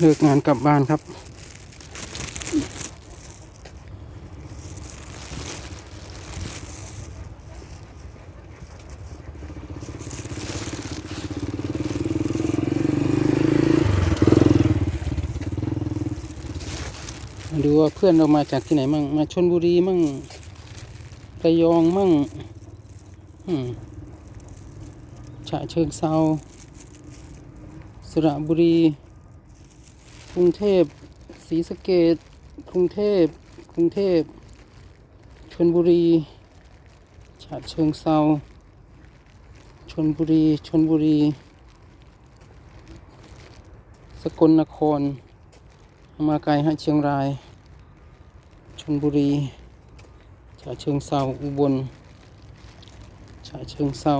เลิกงานกลับบ้านครับ ดูว่าเพื่อนเรามาจากที่ไหนมั่ง มาชนบุรีมั่งระยองมั่งอืมฉะเชิงเซาสระบุรี กรุงเทพศรีสะเกดกรุงเทพกรุงเทพชนบุรีฉะเชิงเซาชนบุรีชนบุรี สกลนคร มาไกลฮะเชียงรายชนบุรีฉะเชิงเซาอุบลฉะเชิงเซา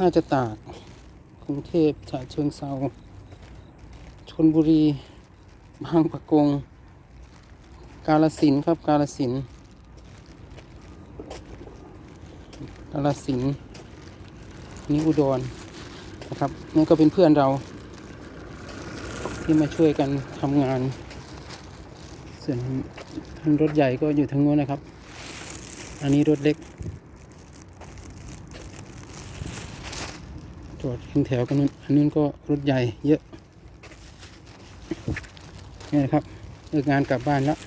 น่าจะตากกรุงเทพฉะเชิงเซา ชนบุรี บางปะกง กาลสินครับ กาลสิน กาลสินนี่อุดรนะครับนี่ก็เป็นเพื่อนเรา ที่มาช่วยกันทำงาน ส่วนท่านรถใหญ่ก็อยู่ทางโน้นนะครับ อันนี้รถเล็กจอดทิ้งแถวกันนู้นอันนู้นก็รถใหญ่เยอะ นี่นะครับเลิกงานกลับบ้านแล้ว